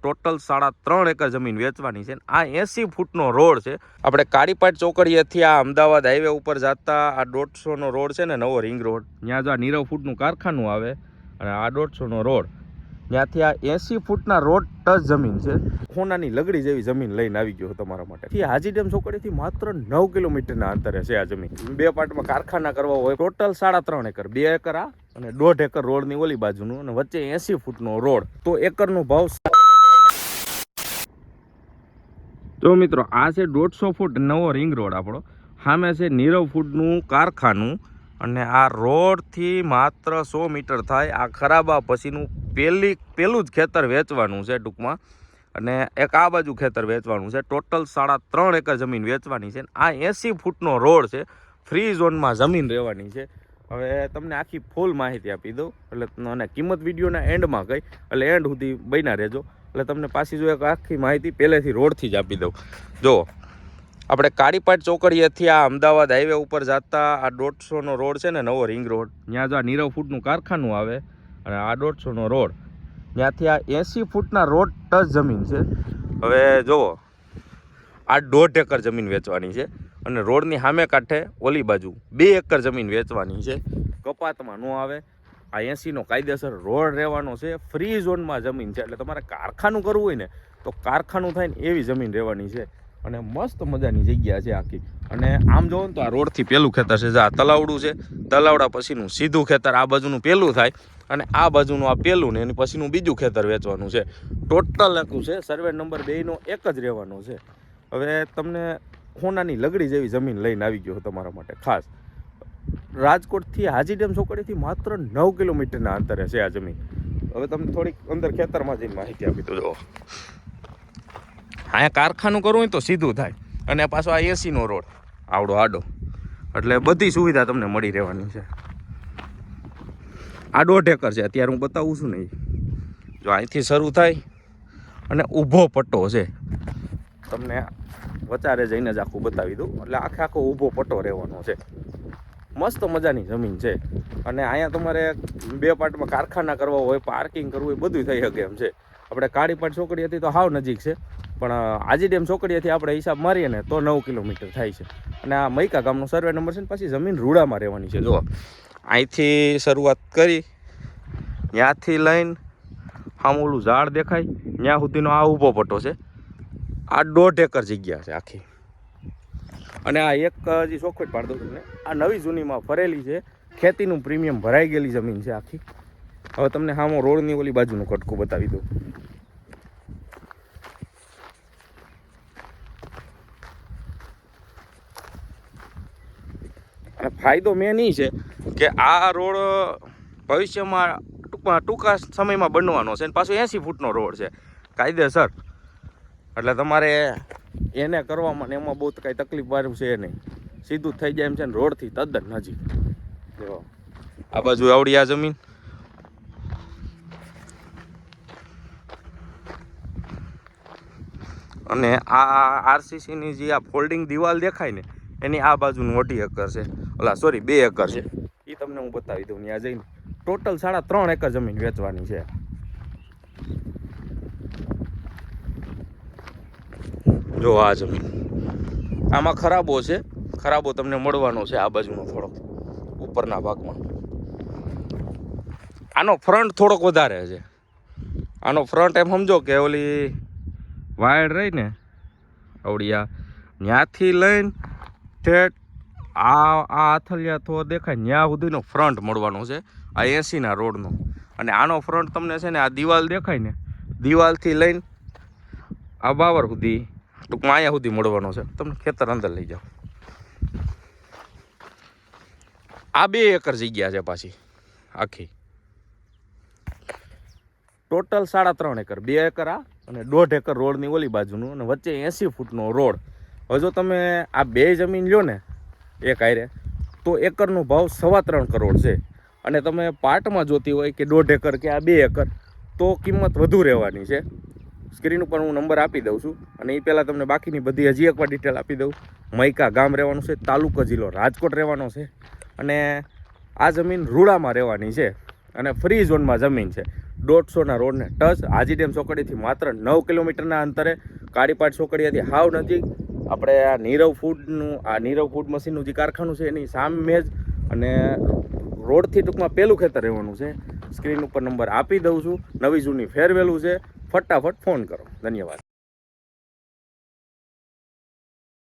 Total સાડા ત્રણ acre જમીન વેચવાની છે આ એસી ફૂટનો રોડ છે. આપણે કાળીપાટ ચોકડીએથી આ અમદાવાદ હાઈવે ઉપર જતા આ દોઢસોનો રોડ છે ને નવો રિંગ રોડ ત્યાં જો આ નીરવ ફૂટનું કારખાનું આવે અને આ દોઢસોનો રોડ. ત્યાંથી આ એસી ફૂટના રોડ ટચ જમીન છે. ખોનાની લગડી જેવી જમીન લઈને આવી ગયો તમારા માટે. હાજી ડેમ ચોકડીથી માત્ર નવ કિલોમીટરના અંતરે છે આ જમીન. બે પાર્ટમાં કારખાના કરવા હોય. ટોટલ સાડા ત્રણ એકર. બે એકર આ અને દોઢ એકર રોડની ઓલી બાજુનું અને વચ્ચે એસી ફૂટનો રોડ. તો એકરનો ભાવ જો મિત્રો, આ છે દોઢસો ફૂટ નવો રિંગ રોડ આપણો. સામે છે નીરવ ફૂટનું કારખાનું અને આ રોડથી માત્ર સો મીટર થાય. આ ખરાબા પછીનું પહેલી પહેલું જ ખેતર વેચવાનું છે ટૂંકમાં. અને એક આ બાજુ ખેતર વેચવાનું છે. ટોટલ સાડા ત્રણ એકર જમીન વેચવાની છે. આ એંસી ફૂટનો રોડ છે. ફ્રી ઝોનમાં જમીન રહેવાની છે. હવે તમને આખી ફૂલ માહિતી આપી દઉં. એટલે અને કિંમત વિડીયોના એન્ડમાં કહી. એટલે એન્ડ સુધી બન્યા રહેજો. એટલે તમને પાછી જો એક આખી માહિતી પહેલેથી રોડથી જ આપી દઉં. જો, આપણે કાળીપાટ ચોકડીએથી આ અમદાવાદ હાઈવે ઉપર જતા આ દોઢસોનો રોડ છે ને, નવો રિંગ રોડ ત્યાં જો આ નીરવ ફૂટનું કારખાનું આવે અને આ દોઢસોનો રોડ. ત્યાંથી આ એંસી ફૂટના રોડ ટચ જમીન છે. હવે જુઓ આ દોઢ એકર જમીન વેચવાની છે અને રોડની સામે કાંઠે ઓલી બાજુ બે એકર જમીન વેચવાની છે. કપાતમાં ન આવે. આ એંસીનો કાયદેસર રોડ રહેવાનો છે. ફ્રી ઝોનમાં જમીન છે. એટલે તમારે કારખાનું કરવું હોય ને, તો કારખાનું થાય ને એવી જમીન રહેવાની છે. અને મસ્ત મજાની જગ્યા છે આખી. અને આમ જોવો ને તો આ રોડથી પહેલું ખેતર છે. જે આ તલાવડું છે. તલાવડા પછીનું સીધું ખેતર, આ બાજુનું પહેલું થાય. અને આ બાજુનું આ પહેલું ને એની પછીનું બીજું ખેતર વેચવાનું છે. ટોટલ આખું છે. સર્વે નંબર બેયનો એક જ રહેવાનો છે. હવે તમને હોનાની લગડી જેવી જમીન લઈને આવી ગયો તમારા માટે ખાસ. રાજકોટથી હાજી ડેમ ચોકડીથી માત્ર નવ કિલોમીટરના અંતરે છે આ જમીન. હવે તમને થોડીક અંદર ખેતરમાં જઈને માહિતી આપી દો. હા કારખાનું કરવું હોય તો સીધું થાય. અને પાછો આ એસીનો રોડ, આવડો આડો. એટલે બધી સુવિધા તમને મળી રહેવાની છે. આ દોઢ એકર છે, અત્યારે હું બતાવું છું ને જો અહીંથી શરૂ થાય અને ઊભો પટ્ટો છે. તમને વચારે જઈને જ આખું બતાવી દઉં. એટલે આખે આખો ઊભો પટ્ટો રહેવાનો છે. મસ્ત મજાની જમીન છે. અને અહીંયા તમારે બે પાર્ટમાં કારખાના કરવા હોય, પાર્કિંગ કરવું હોય બધું થઈ શકે એમ છે. આપણે કાળીપાટ ચોકડી હતી તો હાવ નજીક છે. પણ આજી ડેમ ચોકડીએથી આપણે હિસાબ મારીએ ને તો નવ કિલોમીટર થાય છે. અને આ મૈકા ગામનો સર્વે નંબર છે ને, પછી જમીન રૂડામાં રહેવાની છે. જો અહીંથી શરૂઆત કરી, ત્યાંથી લઈને આમ ઓલું ઝાડ દેખાય, ત્યાં સુધીનો આ ઊભો પટ્ટો છે. આ દોઢ એકર જગ્યા છે આખી. અને આ એક હજી ચોખવટ પાડી દઉં તમને, આ નવી જૂનીમાં ફરેલી છે. ખેતીનું પ્રીમિયમ ભરાઈ ગયેલી જમીન છે આખી. હવે તમને હામો રોડની ઓલી બાજુનું કટકું બતાવી દઉં. અને ફાયદો મેન એ છે કે આ રોડ ભવિષ્યમાં ટૂંકમાં ટૂંકા સમયમાં બનવાનો છે અને પાછો એંસી ફૂટનો રોડ છે. કાયદેસર. એટલે તમારે એને કરવામાં ને એમાં બહુ કાંઈ તકલીફ વાળું છે નહીં. સીધું થઈ જાય એમ છે ને રોડથી તદ્દન નજીક. જો. આ બાજુ આવડી આ જમીન. અને આ આરસીસીની જે આ ફોલ્ડિંગ દિવાલ દેખાય ને, એની આ બાજુનું અઢી એકર છે. ઓલા, સોરી, બે એકર છે. એ તમને હું બતાવી દઉં ત્યાં જઈને. ટોટલ સાડા ત્રણ એકર જમીન વેચવાની છે. જો આ જમીન. આમાં ખરાબો છે. ખરાબો તમને મળવાનો છે આ બાજુનો થોડોક, ઉપરના ભાગમાં. આનો ફ્રન્ટ થોડોક વધારે છે. આનો ફ્રન્ટ એમ સમજો કે ઓલી વાયર રહી ને અવડિયા ત્યાંથી લઈને ઠેઠ આ આ આથલિયા થો દેખાય ત્યાં સુધીનો ફ્રન્ટ મળવાનો છે, આ એસીના રોડનો. અને આનો ફ્રન્ટ તમને છે ને, આ દિવાલ દેખાય ને, દિવાલથી લઈને આ બાવર સુધી ટૂંકમાં અહીંયા સુધી મળવાનો છે. તમને ખેતર અંદર લઈ જાઓ. આ બે એકર જગ્યા છે પાછી, આખી. ટોટલ સાડા ત્રણ એકર, બે એકર આ અને દોઢ એકર રોડની ઓલી બાજુનું અને વચ્ચે એંસી ફૂટનો રોડ. હવે જો તમે આ બે જમીન લ્યો ને, એક આયરે તો એકરનો ભાવ સવા ત્રણ કરોડ છે. અને તમે પાર્ટમાં જોતી હોય કે દોઢ એકર કે આ બે એકર, તો કિંમત વધુ રહેવાની છે. સ્ક્રીન ઉપર હું નંબર આપી દઉં છું અને એ પહેલાં તમને બાકીની બધી હજી એકવાર ડિટેલ આપી દઉં. મૈકા ગામ રહેવાનું છે, તાલુકો જિલ્લો રાજકોટ રહેવાનો છે અને આ જમીન રૂડામાં રહેવાની છે અને ફ્રી ઝોનમાં જમીન છે. દોઢસોના રોડને ટચ, હાજી ડેમ ચોકડીથી માત્ર નવ કિલોમીટરના અંતરે, કાળીપાટ ચોકડીયાથી હાવ નજીક. આપણે આ નીરવ ફૂડનું આ નીરવ ફૂડ મશીનનું જે કારખાનું છે એની સામે જ અને રોડથી ટૂંકમાં પહેલું ખેતર રહેવાનું છે. સ્ક્રીન ઉપર નંબર આપી દઉં છું. નવી જૂની ફેરવેલું છે. ફટાફટ ફોન કરો. ધન્યવાદ.